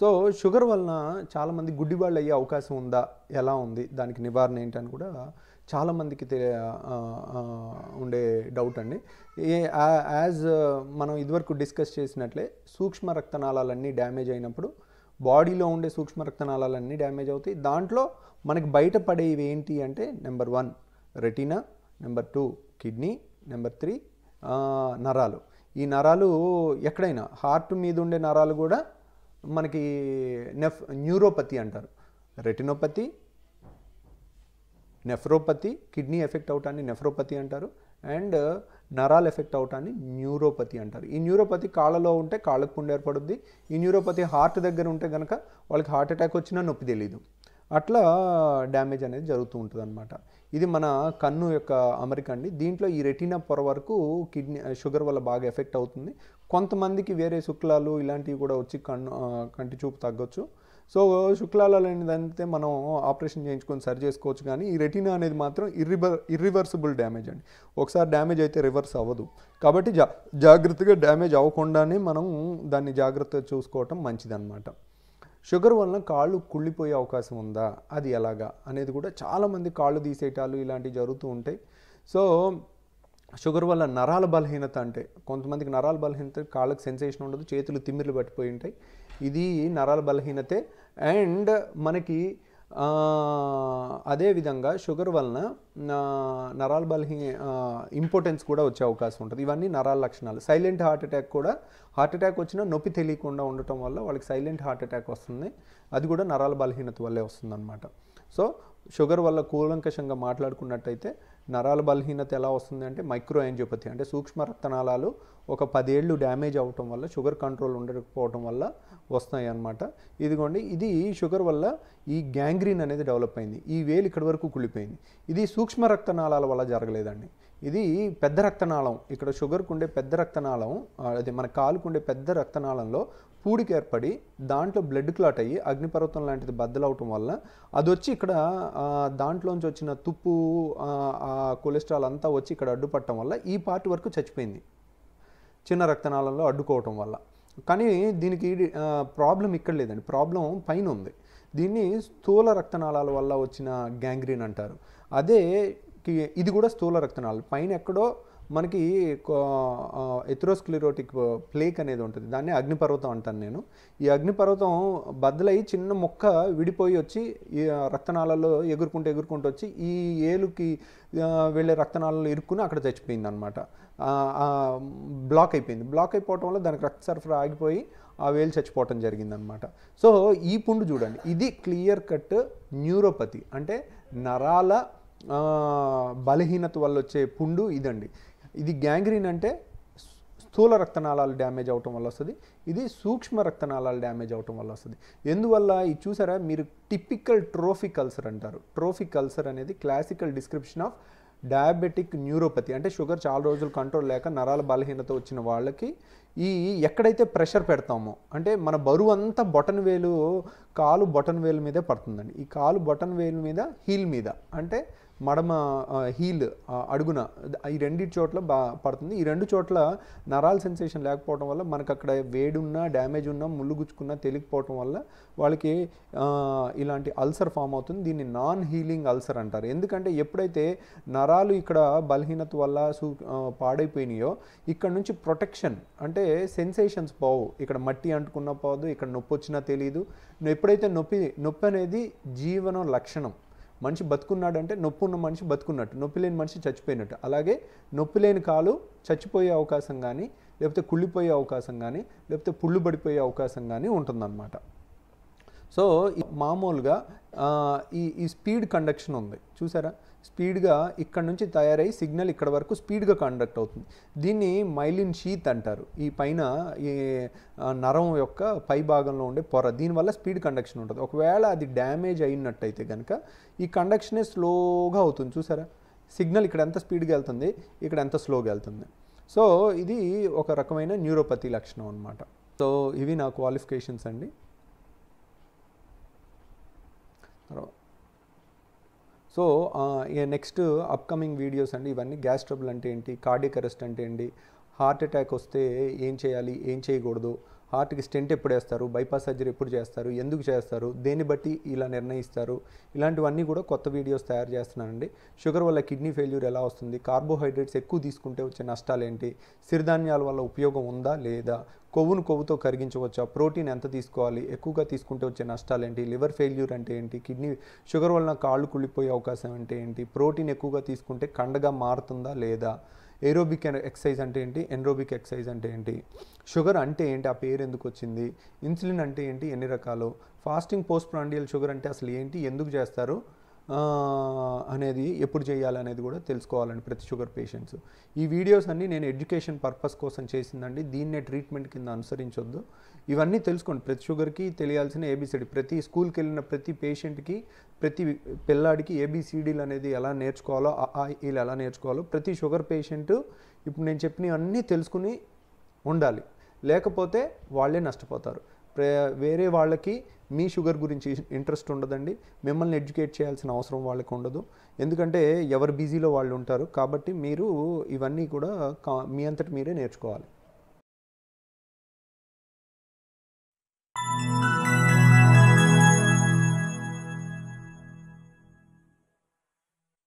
So sugar వలన చాలామంది గుడ్డివాళ్ళు అయ్యే అవకాశం ఉందా? ఎలా ఉంది? దానికి నివారణ ఏంటని కూడా చాలామందికి తెలియ ఉండే డౌట్ అండి. ఏ యాజ్ మనం ఇదివరకు డిస్కస్ చేసినట్లే సూక్ష్మ రక్తనాళాలన్నీ డ్యామేజ్ అయినప్పుడు బాడీలో ఉండే సూక్ష్మ రక్తనాళాలన్నీ డ్యామేజ్ అవుతాయి. దాంట్లో మనకి బయటపడేవి ఏంటి అంటే number one retina number two kidney number three నరాలు. ఈ నరాలు ఎక్కడైనా హార్ట్ మీద ఉండే నరాలు కూడా మనకి నెఫ్ న్యూరోపతి అంటారు. రెటినోపతి నెఫ్రోపతి కిడ్నీ ఎఫెక్ట్ అవటాన్ని నెఫ్రోపతి అంటారు. అండ్ నరాలు ఎఫెక్ట్ అవటాన్ని న్యూరోపతి అంటారు. ఈ న్యూరోపతి కాళ్ళలో ఉంటే కాళ్ళకు పుండు ఏర్పడుద్ది. ఈ న్యూరోపతి హార్ట్ దగ్గర ఉంటే కనుక వాళ్ళకి హార్ట్ అటాక్ వచ్చినా నొప్పి తెలియదు అట్లా డ్యామేజ్ అనేది జరుగుతూ ఉంటుంది అనమాట ఇది మన కన్ను యొక్క అమరిక అండి. దీంట్లో ఈ రెటీనా పొర వరకు కిడ్నీ షుగర్ వల్ల బాగా ఎఫెక్ట్ అవుతుంది. కొంతమందికి వేరే శుక్లాలు ఇలాంటివి కూడా వచ్చి కన్ను కంటి చూపు తగ్గొచ్చు. సో శుక్లాలు అనేదంటే మనం ఆపరేషన్ చేయించుకొని సరి చేసుకోవచ్చు కానీ ఈ రెటీనా అనేది మాత్రం ఇర్రివర్ ఇర్రివర్సిబుల్ డ్యామేజ్ అండి. ఒకసారి డ్యామేజ్ అయితే రివర్స్ అవ్వదు. కాబట్టి జా జాగ్రత్తగా డ్యామేజ్ అవ్వకుండానే మనం దాన్ని జాగ్రత్తగా చూసుకోవటం మంచిదన్నమాట. షుగర్ వలన కాళ్ళు కుళ్ళిపోయే అవకాశం ఉందా? అది ఎలాగా? అనేది కూడా చాలామంది కాళ్ళు తీసేయటాలు ఇలాంటివి జరుగుతూ ఉంటాయి. సో షుగర్ వల్ల నరాల బలహీనత అంటే కొంతమందికి నరాల బలహీనత కాళ్ళకి సెన్సేషన్ ఉండదు చేతులు తిమ్మిర్లు పట్టిపోయి ఉంటాయి. ఇది నరాల బలహీనతే. అండ్ మనకి అదేవిధంగా షుగర్ వలన నరాల బలహీ ఇంపార్టెన్స్ కూడా వచ్చే అవకాశం ఉంటుంది. ఇవన్నీ నరాల లక్షణాలు. సైలెంట్ హార్ట్ అటాక్ కూడా హార్ట్ అటాక్ వచ్చినా నొప్పి తెలియకుండా ఉండటం వల్ల వాళ్ళకి సైలెంట్ హార్ట్ అటాక్ వస్తుంది. అది కూడా నరాల బలహీనత వల్లే వస్తుందన్నమాట. సో షుగర్ వల్ల కూలంకషంగా మాట్లాడుకున్నట్టయితే నరాల బలహీనత ఎలా వస్తుంది అంటే మైక్రో యాంజియోపతి అంటే సూక్ష్మ రక్తనాళాలు ఒక పదేళ్ళు డ్యామేజ్ అవ్వటం వల్ల షుగర్ కంట్రోల్ ఉండకపోవటం వల్ల వస్తాయి అన్నమాట ఇదిగోండి ఇది షుగర్ వల్ల ఈ గ్యాంగ్రీన్ అనేది డెవలప్ అయింది. ఈ వేలు ఇక్కడి వరకు కుళ్ళిపోయింది. ఇది సూక్ష్మ రక్తనాళాల వల్ల జరగలేదండి. ఇది పెద్ద రక్తనాళం. ఇక్కడ షుగర్కు ఉండే పెద్ద రక్తనాళం అది మన కాలుకు ఉండే పెద్ద రక్తనాళంలో పూడికి ఏర్పడి దాంట్లో బ్లడ్ క్లాట్ అయ్యి అగ్నిపర్వతం లాంటిది బద్దలవటం వల్ల అది వచ్చి ఇక్కడ దాంట్లోంచి వచ్చిన తుప్పు కొలెస్ట్రాల్ అంతా వచ్చి ఇక్కడ అడ్డుపట్టడం వల్ల ఈ పార్ట్ వరకు చచ్చిపోయింది. చిన్న రక్తనాళంలో అడ్డుకోవటం వల్ల. కానీ దీనికి ప్రాబ్లం ఇక్కడ లేదండి. ప్రాబ్లం పైన ఉంది. దీన్ని స్థూల రక్తనాళాల వల్ల వచ్చిన గ్యాంగ్రీన్ అంటారు. అదే ఇది కూడా స్థూల రక్తనాళాలు. పైన ఎక్కడో మనకి ఎథ్రోస్క్లిరోటిక్ ప్లేక్ అనేది ఉంటుంది. దాన్ని అగ్నిపర్వతం అంటాను నేను. ఈ అగ్నిపర్వతం బద్దలై చిన్న మొక్క విడిపోయి వచ్చి ఈ రక్తనాళాల్లో ఎగురుకుంటూ ఎగురుకుంటూ వచ్చి ఈ ఏలుకి వెళ్ళే రక్తనాళాలు ఇరుక్కుని అక్కడ చచ్చిపోయింది అనమాట బ్లాక్ అయిపోయింది. బ్లాక్ అయిపోవటం వల్ల దానికి రక్త సరఫరా ఆగిపోయి ఆ వేలు చచ్చిపోవటం జరిగిందనమాట సో ఈ పుండు చూడండి. ఇది క్లియర్ కట్ న్యూరోపతి. అంటే నరాల బలహీనత వల్ల వచ్చే పుండు ఇదండి. ఇది గ్యాంగ్రీన్ అంటే స్థూల రక్తనాళాలు డ్యామేజ్ అవటం వల్ల వస్తుంది. ఇది సూక్ష్మ రక్తనాళాలు డ్యామేజ్ అవటం వల్ల వస్తుంది. ఎందువల్ల ఇది చూసారా? మీరు టిపికల్ ట్రోఫిక్ అల్సర్ అంటారు. ట్రోఫిక్ అల్సర్ అనేది classical description of diabetic neuropathy. అంటే షుగర్ చాలా రోజులు కంట్రోల్ లేక నరాల బలహీనత వచ్చిన వాళ్ళకి ఈ ఎక్కడైతే ప్రెషర్ పెడతామో అంటే మన బరువు అంతా బొటన్ వేలు కాలు బొటన్ వేలు మీదే పడుతుందండి. ఈ కాలు బొటన్ వేలు మీద హీల్ మీద అంటే మడమ హీల్ అడుగున ఈ రెండింటి చోట్ల బా పడుతుంది. ఈ రెండు చోట్ల నరాల సెన్సేషన్ లేకపోవడం వల్ల మనకు అక్కడ వేడున్నా డ్యామేజ్ ఉన్నా ముళ్ళు గుచ్చుకున్నా తెలియకపోవడం వల్ల వాళ్ళకి ఇలాంటి అల్సర్ ఫామ్ అవుతుంది. దీన్ని నాన్ హీలింగ్ అల్సర్ అంటారు. ఎందుకంటే ఎప్పుడైతే నరాలు ఇక్కడ బలహీనత వల్ల సూ పాడైపోయినాయో ఇక్కడ నుంచి ప్రొటెక్షన్ అంటే సెన్సేషన్స్ పోవు. ఇక్కడ మట్టి అంటుకున్నా పోదు ఇక్కడ నొప్పి వచ్చినా తెలియదు ఎప్పుడైతే నొప్పి నొప్పి అనేది జీవన లక్షణం మనిషి బతుకున్నాడంటే నొప్పి ఉన్న మనిషి బతుకున్నట్టు నొప్పి లేని మనిషి చచ్చిపోయినట్టు. అలాగే నొప్పి లేని కాలు చచ్చిపోయే అవకాశం కానీ లేకపోతే కుళ్ళిపోయే అవకాశం కానీ లేకపోతే పుళ్ళు పడిపోయే అవకాశం కానీ ఉంటుందన్నమాట. సో మామూలుగా ఈ ఈ స్పీడ్ కండక్షన్ ఉంది. చూసారా? స్పీడ్గా ఇక్కడ నుంచి తయారై సిగ్నల్ ఇక్కడ వరకు స్పీడ్గా కండక్ట్ అవుతుంది. దీన్ని మైలిన్ షీత్ అంటారు. ఈ పైన ఈ నరం యొక్క పై భాగంలో ఉండే పొర. దీనివల్ల స్పీడ్ కండక్షన్ ఉంటుంది. ఒకవేళ అది డ్యామేజ్ అయినట్టయితే కనుక ఈ కండక్షనే స్లోగా అవుతుంది. చూసారా? సిగ్నల్ ఇక్కడ ఎంత స్పీడ్గా వెళ్తుంది? ఇక్కడ ఎంత స్లోగా వెళ్తుంది. సో ఇది ఒక రకమైన న్యూరోపతి లక్షణం అనమాట సో ఇవి నా క్వాలిఫికేషన్స్ అండి. తర్వాత సో నెక్స్ట్ అప్కమింగ్ వీడియోస్ అండి ఇవన్నీ గ్యాస్ ట్రబుల్ అంటే ఏంటి కార్డియక్ అరెస్ట్ అంటే ఏంటి హార్ట్ అటాక్ వస్తే ఏం చేయాలి ఏం చేయకూడదు హార్ట్కి స్టెంట్ ఎప్పుడు వేస్తారు? బైపాస్ సర్జరీ ఎప్పుడు చేస్తారు? ఎందుకు చేస్తారు? దేన్ని బట్టి ఇలా నిర్ణయిస్తారు? ఇలాంటివన్నీ కూడా కొత్త వీడియోస్ తయారు చేస్తున్నానండి. షుగర్ వల్ల కిడ్నీ ఫెయిల్యూర్ ఎలా వస్తుంది? కార్బోహైడ్రేట్స్ ఎక్కువ తీసుకుంటే వచ్చే నష్టాలు ఏంటి సిరిధాన్యాల వల్ల ఉపయోగం ఉందా లేదా? కొవ్వును కొవ్వుతో కరిగించవచ్చా? ప్రోటీన్ ఎంత తీసుకోవాలి? ఎక్కువగా తీసుకుంటే వచ్చే నష్టాలు ఏంటి లివర్ ఫెయిల్యూర్ అంటే ఏంటి? కిడ్నీ షుగర్ వలన కాళ్ళు కుళ్ళిపోయే అవకాశం అంటే ఏంటి? ప్రోటీన్ ఎక్కువగా తీసుకుంటే కండగా మారుతుందా లేదా? ఏరోబిక్ ఎక్సైజ్ అంటే ఏంటి? ఎన్రోబిక్ ఎక్సైజ్ అంటే ఏంటి? షుగర్ అంటే ఏంటి? ఆ పేరు ఎందుకు వచ్చింది? ఇన్సులిన్ అంటే ఏంటి? ఎన్ని రకాలు? ఫాస్టింగ్ పోస్ట్ ప్రాండియల్ షుగర్ అంటే అసలు ఏంటి? ఎందుకు చేస్తారు? అనేది ఎప్పుడు చేయాలనేది కూడా తెలుసుకోవాలండి ప్రతి షుగర్ పేషెంట్స్. ఈ వీడియోస్ అన్నీ నేను ఎడ్యుకేషన్ పర్పస్ కోసం చేసిందండి. దీన్నే ట్రీట్మెంట్ కింద అనుసరించొద్దు. ఇవన్నీ తెలుసుకోండి. ప్రతి షుగర్కి తెలియాల్సిన ఏబిసిడి ప్రతి స్కూల్కి వెళ్ళిన ప్రతి పేషెంట్కి ప్రతి పిల్లాడికి ఏబిసిడీలు అనేది ఎలా నేర్చుకోవాలో ఆ, వీళ్ళు ఎలా నేర్చుకోవాలో ప్రతి షుగర్ పేషెంట్ ఇప్పుడు నేను చెప్పినవన్నీ తెలుసుకుని ఉండాలి. లేకపోతే వాళ్ళే నష్టపోతారు. వేరే వాళ్ళకి మీ షుగర్ గురించి ఇంట్రెస్ట్ ఉండదండి. మిమ్మల్ని ఎడ్యుకేట్ చేయాల్సిన అవసరం వాళ్ళకి ఉండదు. ఎందుకంటే ఎవరు బిజీలో వాళ్ళు ఉంటారు. కాబట్టి మీరు ఇవన్నీ కూడా కా- మీ అంతటి మీరే నేర్చుకోవాలి.